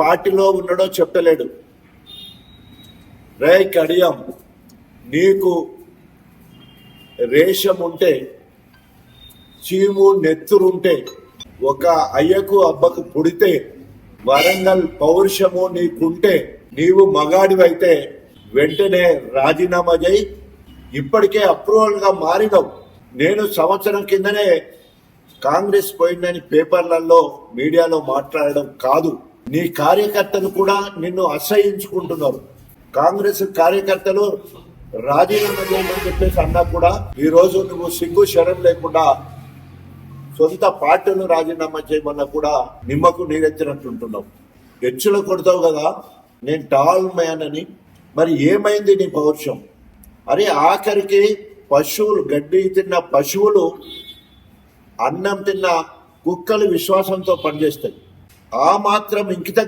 పార్టీలో ఉన్నాడో చెప్పలేడు. రే కడియం నీకు రేషం ఉంటే చీము నెత్తురుంటే ఒక అయ్యకు అబ్బకు పుడితే వరంగల్ పౌరుషము నీకుంటే నీవు మగాడివైతే వెంటనే రాజీనామా చేయి. ఇప్పటికే అప్రూవల్గా మారినవు. నేను సంవత్సరం కిందనే కాంగ్రెస్ పోయిందని పేపర్లలో మీడియాలో మాట్లాడడం కాదు. నీ కార్యకర్తలు కూడా నిన్ను అసహించుకుంటున్నారు కాంగ్రెస్ కార్యకర్తలు రాజీనామా చేయమని చెప్పేసి అన్నా కూడా ఈ రోజు నువ్వు సిగ్గు శరం లేకుండా సొంత పార్టీలు రాజీనామా చేయమన్నా కూడా నిమ్మకు నీరెత్తినట్టుంటున్నావు. హెచ్చులు కొడతావు కదా నేను టాల్ మ్యాన్ అని. మరి ఏమైంది నీ పౌరుషం? అరే ఆఖరికి పశువులు గడ్డి తిన్న పశువులు అన్నం తిన్న కుక్కలు విశ్వాసంతో పనిచేస్తాయి. ఆ మాత్రం ఇంకిత